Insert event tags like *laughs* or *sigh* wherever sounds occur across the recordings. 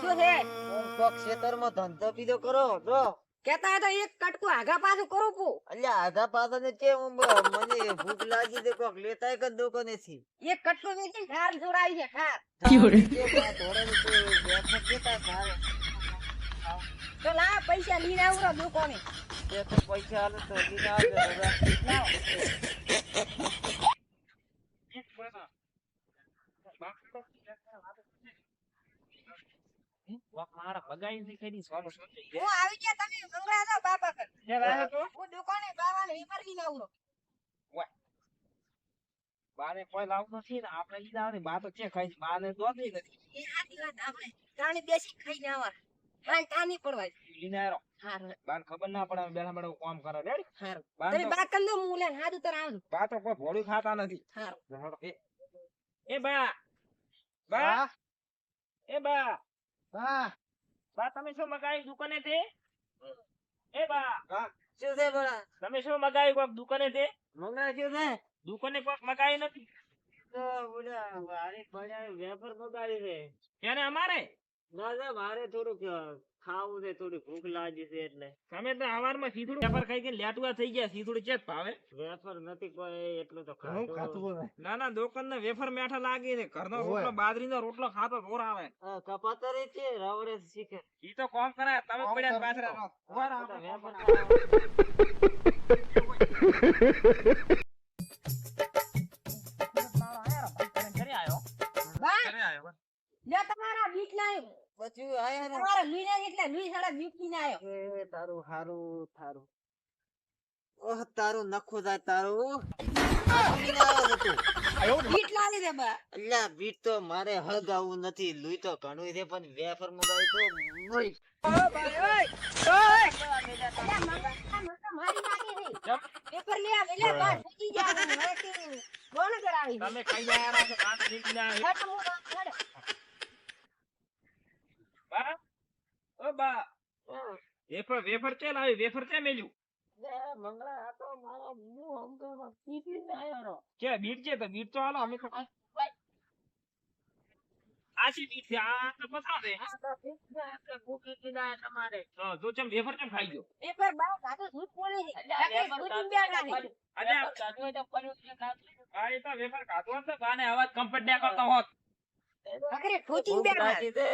શું છે? કોક ખેતરમાં ધંધો પીધો કરો જો. કેતા એક કટકું આગા પાછું કરું પુ અલ્યા આધા પાછા ને કેમ મને ભૂખ લાગી કોક લેતાય કર દુકાને થી. એક કટકું વેચી ખાર જોડાઈ છે ખાર *laughs* તો લા પૈસા આવરો દુકાને. પૈસા તો આવજો દાદા. લાવો હું આવી ગયા તમે મંગળા દો બાપા કર હું દુકાને બાવાને વેપાર લઈને આવરો બાને કોઈ લાવતું નથી ને આપણે ઈ લાવે બા તો છે? ખાઈ બાને દોધી નથી. એ આથી વાત આપણે તાણી બેસી ખાઈને આવા તાણી તાની પડવા લીને હાર. બાને ખબર ના પડે બેઠા બેઠા કામ કરે રેડી? હાર. તમે બાત કર હું લેને આવજો બા તો કોઈ ભોળું ખાતા નથી. હાર. એ બા બા? એ બા. બા? બા તમે શું મગાવ્યું દુકાને તે? એ બા. શું છે બોલા? તમે શું મગાવ્યું કોક દુકાને તે? મંગળા શું છે? દુકાને કોક મગાવી નથી? તો બોલા મારે પડ્યા વેફર મગાવી છે. એને અમારે? ના ના મારે થોડુંક ખાવું છે થોડી ભૂખ લાગી છે એટલે. તમે તો હવારમાં સીધું પેપર ખાઈ ગઈ લેટવા થઈ ગયા સીધું ચેક ભાવે? વેફર નથી કોઈ એટલું તો ખાધું. ના ના દુકાન ના વેફર મેઠા લાગી ને ઘરનો રોટલો બાજરીનો રોટલો ખાતો રોર આવે. કપાતર છે રવડે શીખે. ઈ તો કોમ કરે તમે પડ્યા પાછળ વેફર *laughs* લે તમારા બીટ ના બચ્યું આયા તમારા લુઈ ના એટલે લી સાડા બીટની આવ્યો એ તારું હારું થારું ઓહ તારું નખો જાય તારું. બીટ લાવી દે બા અલ્યા બીટ તો મારે હળગાવું નથી. લુઈ તો ઘણું છે પણ વેફર મગાવી તો મોય. પેપર લે આ વેલે બા ફૂટી જા કોણ કરાવી તમે ખાઈ. હટ હું વાત છોડ. બા ઓ બા વેફર વેફર ચે લાવી વેફર ચે મેલ્યું મંગળા આ તો મારો મું હમણાં પીપીને આયો રો. કે બીટ છે તો બીટ તો હાલો અમે તો આછી બીટ છે આ તો પસા છે આ તો પીપીને આપણે ભૂખી કીધા તમારે તો જો ચમ વેફર ચમ ખાઈ ગયો પેપર બા કાતો સૂટ પડે છે અલ્યા, કાકે વેફર ફૂટી કાઢો. ગયા નથી. અરે વેફર કાઢવું હોય તો પડ્યું છે કાઢી લો. આ એ તો વેફર ખાતો હશે બાને અવાજ કમ્પટ ના કરતો હોત ગયા લાગી છે.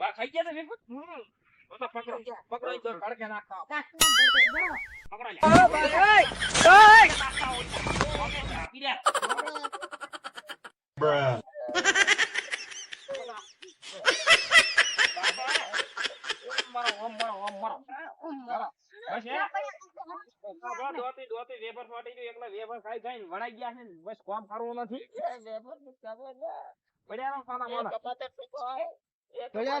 બા ખાઈ ગયા તમે હમ. તો તો પકડો પકડો ઈ કડકે નાખતા કાકના પડે બરો. પકડો લે ઓ ભાઈ ઓય ઓય બીજા મારો ઓમ મારો ઓમ મારો બસ હે આ દોતી દોતી વેફર ફાટી ગયું એકલા વેફર ખાઈ ખાઈને વણાઈ ગયા છે ને બસ કામ કરવું નથી. વેફર પડ્યા રહો સાના મોના. કપાતર પીપો હોય. પડ્યા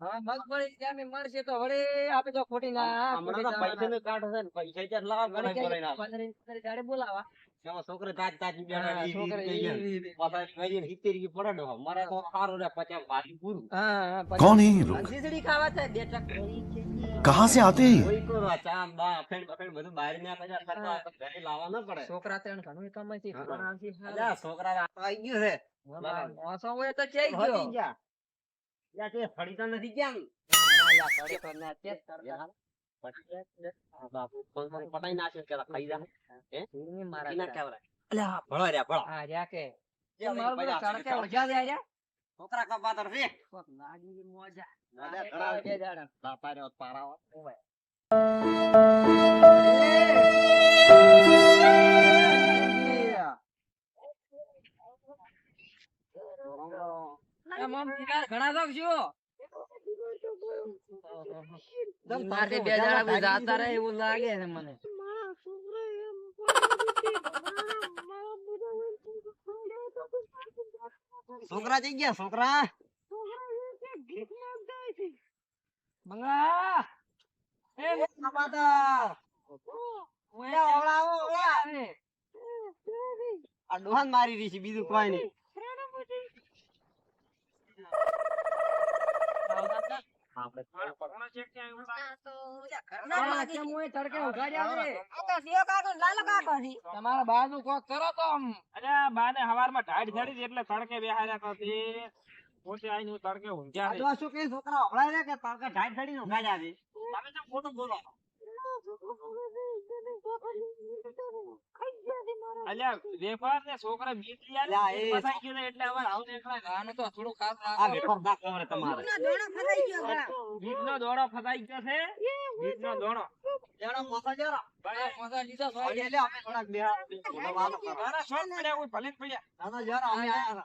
હા મગફળી મળશે તો ખોટી ના બોલાવા. કેવો છોકરો કોણ હે ખાવા છે બે ટ્રક કહાં સે આતે? બા ફેડ બધું બહાર ને આપે છોકરા તેણ છોકરા આવી હોય તો યા તે ફળી તો નથી ગયા ને. ના, લા, કરે તો ના, તે જ કરતા. પછી આ બાપુ ફોન ફોન પટાઈ નાખ્યો કે ખાઈ જા હે ધૂળની મારા ઈ ના ઘરે. કહેવાય. અલ્યા ભળો રહ્યા ભળો હા, રહ્યા કે. એ ચાલ, મારું ભાઈ, બધું આપણે તડકે ચાલ. વળગ્યા જાય રહ્યા. છોકરા કપાતર છે કોક લાગી મોજા. દાદા આ કરાવે બે દાડા. બાપા રે પારાવા એમ આમ યાર ઘણા તો શું બે દાડા જાતા રહે એવું લાગે છે. મને. છોકરા જઈ ગયા છોકરા? મંગળા એ કપાતા ઓયા ઓળા ઓળા આ ડોહાન મારી રહી છે બીજું કોઈ નહીં. પગનો ચેક ક્યાં આવ્યો? તો ઘરના આ લાગી તડકે ઉગાડ્યા છે. આ તો દેવ કાકો ને કાકો છે. તમારા બાજુ કોક કરો તો આમ. અલ્યા બાને હવારમાં ઢાઢ ઘડી એટલે તડકે બેહાર્યા કરતી પોતે આઈને હું તડકે ઊંઘ્યા. આ શું કે છોકરા હમણાં રે કે તડકે ઢાઢ ઢાડી ઊંઘાડ્યા છે? તમે તો ખોટું બોલો અલ્યા વેપાર ને છોકરા આવી, એ- ફસાઈ ગયો એટલે હવે આવું નીકળાય. આનું તો થોડું ખાસ આ વેપાર ના કવરે તમારે ઘરનો ફસાઈ ગયો ઘણા. બીકનો ફસાઈ ગયો છે બીકનો દોડો જરા મોસા જરા ભાઈ મજા લીધો તો હવે અમે થોડાક બેહા મોટા વાળો કરો. તારા શોખ પડ્યા હોય ભલે ને પડ્યા દાદા જરા અમે આયા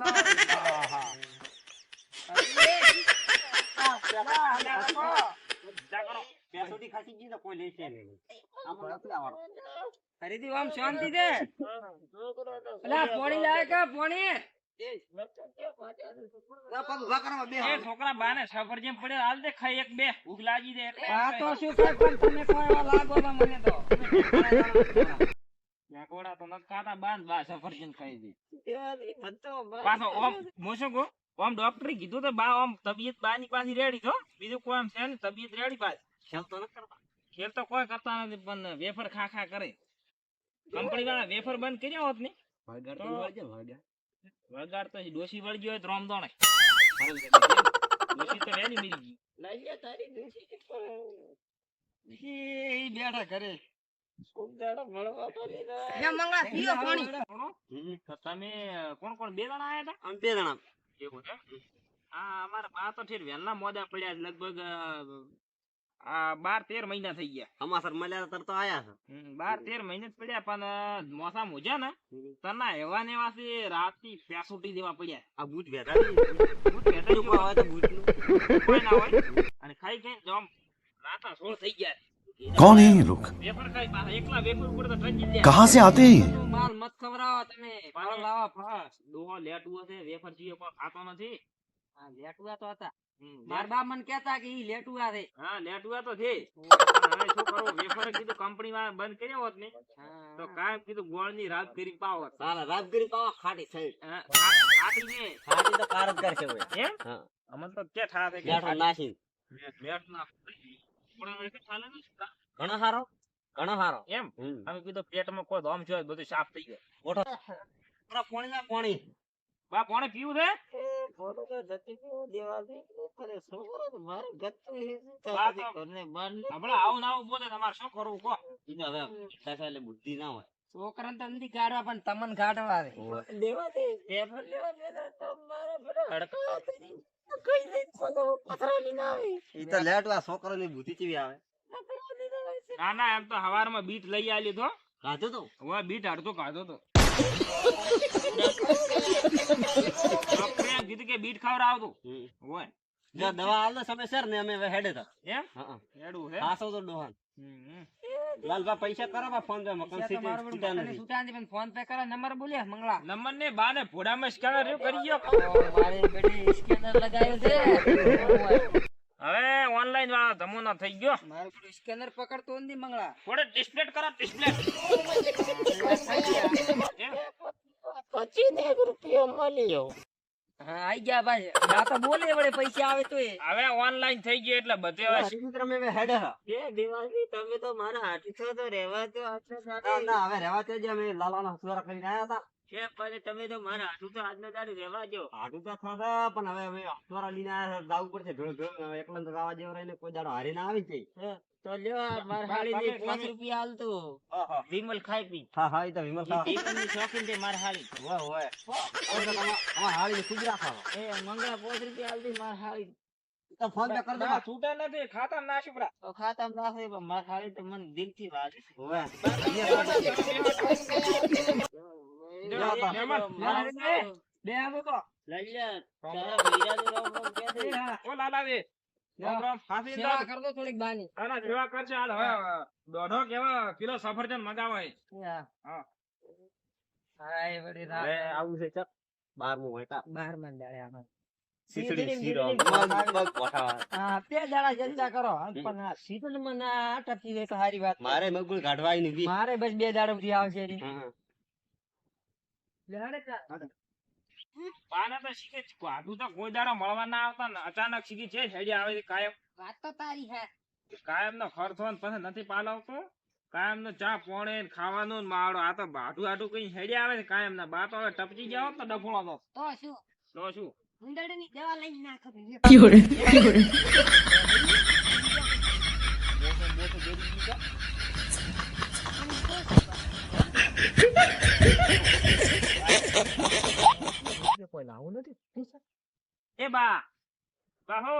ખરીદી આમ શાંતિ દે અલા પોણી લાવે કે પોણી? છોકરા બાને સફરજન પડ્યો હાલ દે ખાઈ એક બે. ભૂખ લાગી દે. એટલે તો શું કરે પણ તમે કોઈ લાગો છો મને તો? મેકોડા તો નથી ખાતા બાન બા સફરજન ખાઈ દે. પાછો ઓમ હું શું કહું? ઓમ ડોક્ટરે કીધું તો બા ઓમ તબિયત બાની પાછી રેડી તો બીજું કોઈ આમ છે ને તબિયત રેડી પાછી. તો. ખેલ તો કોઈ કરતા નથી પણ વેફર ખા ખા કરે. કંપની વાળા વેફર બંધ કર્યા હોત ને વગાડ તો ડોસી વળી ગયો હોય તો રોમદોણે ડોસી તો વહેલી મરી ગઈ. ડોસી બેઠા ઘરે. તમે કોણ કોણ બે જણા આયા હતા? આમ બે જણા. એવું હા અમારા બા તો ઠેર વહેલા મોડા પડ્યા લગભગ બાર તેર મહિના થઈ ગયા અમાસર મળ્યા તરત આયા છે હમ, બાર તેર મહિને જ પડ્યા પણ અ, મોસા મોજા ને તના એવા ને એવા છે રાતથી પેસોટી દેવા પડ્યા આ બૂટ વેટાડી બૂટ પહેરતા કોઈ હોય તો બૂટનું. કોઈ ના હોય અને ખાઈ ખાઈ જમ રાતા સોળ થઈ ગયા कौन है ये लोग વેફર ખાઈ પાછા એકલા વેફર ઉપર તો ટંજી દે कहाँ से आते हैं ये? માલ મત ખવડાવો તમે ફળ લાવો ફળ ડોહો લેટુઓ છે વેફર જીએ કોઈ ખાતો નથી આ લેટુઆ તો હતા હમ, માર બા મને કેતા કે ઈ લેટુઆ છે. હા લેટુઆ તો છે પણ હવે શું વેફર કીધું કંપની વાળા બંધ કર્યા હોત ને તો કાયમ કીધું ગોળની રાત કરી પાવો સાલા કરી પાવો ખાટી થઈ. ખાટી ને ખાટી તો કાર જ કરશે હવે. એમ? હા. અમન તો કે થા છે કે બેઠો નાસી બેઠ ના પણ ઘણો હારો? ઘણો હારો? એમ? અમે કીધું પેટમાં કોઈ દમ છે બધું સાફ થઈ ગયો. ઓઠો. પોણી ના પોણી બા કોણે પીવું છે? બા તો હમણાં આવું ના બોલે તમારે શું કરવું કહો? ઈને હવે એટલે બુદ્ધિ ના હોય. છોકરાને તો નથી કાઢવા પણ તમને કાઢવા છે ઈ તો લેટવા છોકરાની બુદ્ધિ કેવી આવે? ના ના એમ તો હવારમાં બીટ લઈ આલી તો. કાઢો તો? હવે બીટ હાડતો કાઢો તો. ડોક્ટરે કીધું કે બીટ ખવડાવતું હમ. હોય. દવા આલ સમયસર ને અમે હેડે તા. એમ હા હે. ખાસો તો ડોહાન. હમ. પૈસા કરો બા ફોન પે મકાન સીટી નથી. પણ ફોન પે કરો નંબર બોલ્યા મંગળા. નંબર ને બા ને ભોડામાં સ્કેનર કરી ગયો. મારી બેટી સ્કેનર લગાવ્યું છે. હવે ઓનલાઈન વાળો જમાનો થઈ ગયો. મારું સ્કેનર પકડતો નથી મંગળા. થોડે ડિસ્પ્લે કરો ડિસ્પ્લે હા આઈ ગયા ભાઈ. આ તો બોલે વડે પૈસા આવે તો હવે ઓનલાઈન થઈ ગયો એટલે બધે હવે અમે હવે હેડે. હા તમે તો મારા હાથી છો તો રહેવા તો ના ના હવે રહેવા તે જ અમે લાલાના સુધારા કરીને આયા હતા. છે પછી તમે તો મારા હાથું તો આજનો દાડો રહેવા દો. હાટું તો થશે પણ હવે હવે અખબારા લઈને જાવું પડશે. ધોળ ધોળ એકલા તો ગાવા જેવો રહીને કોઈ દાડો હારી ના આવી જાય. તો લ્યો આ હાળી તમે- પાંચ રૂપિયા હાલતો વિમલ ખાઈ પી. હા હા એ તો વિમલ ઈ ખાવા. શોખીન મારા હાળી હોય હોય તમારા એ મંગળા પાંચ રૂપિયા હાલતી મારા હાળી તો ફોન કરી દો નથી ખાતા ના શુભ્રા તો ખાતામાં નાખે પણ મારા હાળી તો મને દિલથી વાગે હોય *laughs* બે. આવો તો લલ્યા, તારા ભૈરાનું રામ રામ કહે છે. ઓ લાલાજી, રામ રામ, સેવા દો. થોડીક બાની. આના સેવા કરશે હાલ. હવે દોઢો કેવા કિલો સફરજન મગાવાય હા હા. હા. એ વળી રાત હવે આવું છે ચક બારમું હોય કા. બારમાં દાડે આમાં. શીરો મગ હા દાડા કરો. પણ આ ટપકી જાય તો સારી વાત મારે મગુલ કાઢવા નથી મારે બસ બે દાડા સુધી આવશે હા. પાના તો શીખે આટલું તો કોઈ દાડો મળવા ના આવતા ને અચાનક શીખી છે હેડી આવે છે કાયમ. વાત તો તારી હે. કાયમ નો ખર્ચો ને પછી નથી પાલાવતો. કાયમ નો ચા પોણે ખાવાનું ને માળો. આ તો બાટું આટું કઈ હેડી આવે છે કાયમ ના બા તો હવે ટપકી ગયા તો ડફોળો તો. તો શું? તો શું? ઉંદરડીની દવા લઈને નાખો *laughs* કોઈ લાવું નથી એ બા. બહુ.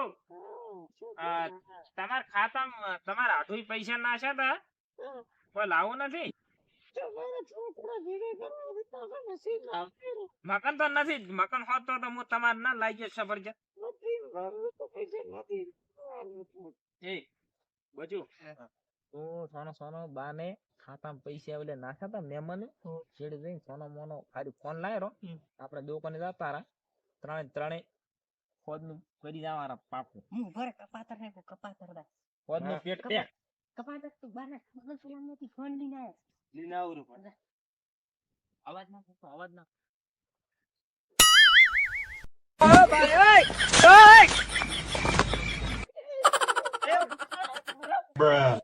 તમાર ખાતા તમારા હાથું પૈસા નાખ્યા તા કોઈ લાવું નથી? મકાન તો નથી. મકાન હોત તો હું તમારે ના લાગી સફરજન એ બચું સોનો સોનો બાને ખાતામાં પૈસા એટલે નાખ્યા તા મહેમાને છેડે જઈને સોનો મોનો ખાલી ફોન લાયરો આપણે દુકાને જતા રહ્યા. ત્રણે ત્રણે ખોદનું કરી જવાના પાકું. હું ઘર કપાતર ને કપાતર દા ખોદનું પેટ પેક કપાતર તું બાને મગલ સુલામ નથી ફોન લઈને આયા. લઈને આવરું પણ. અવાજ ના કરતો અવાજ ના. ઓ ભાઈ ઓય ઓય બ્રા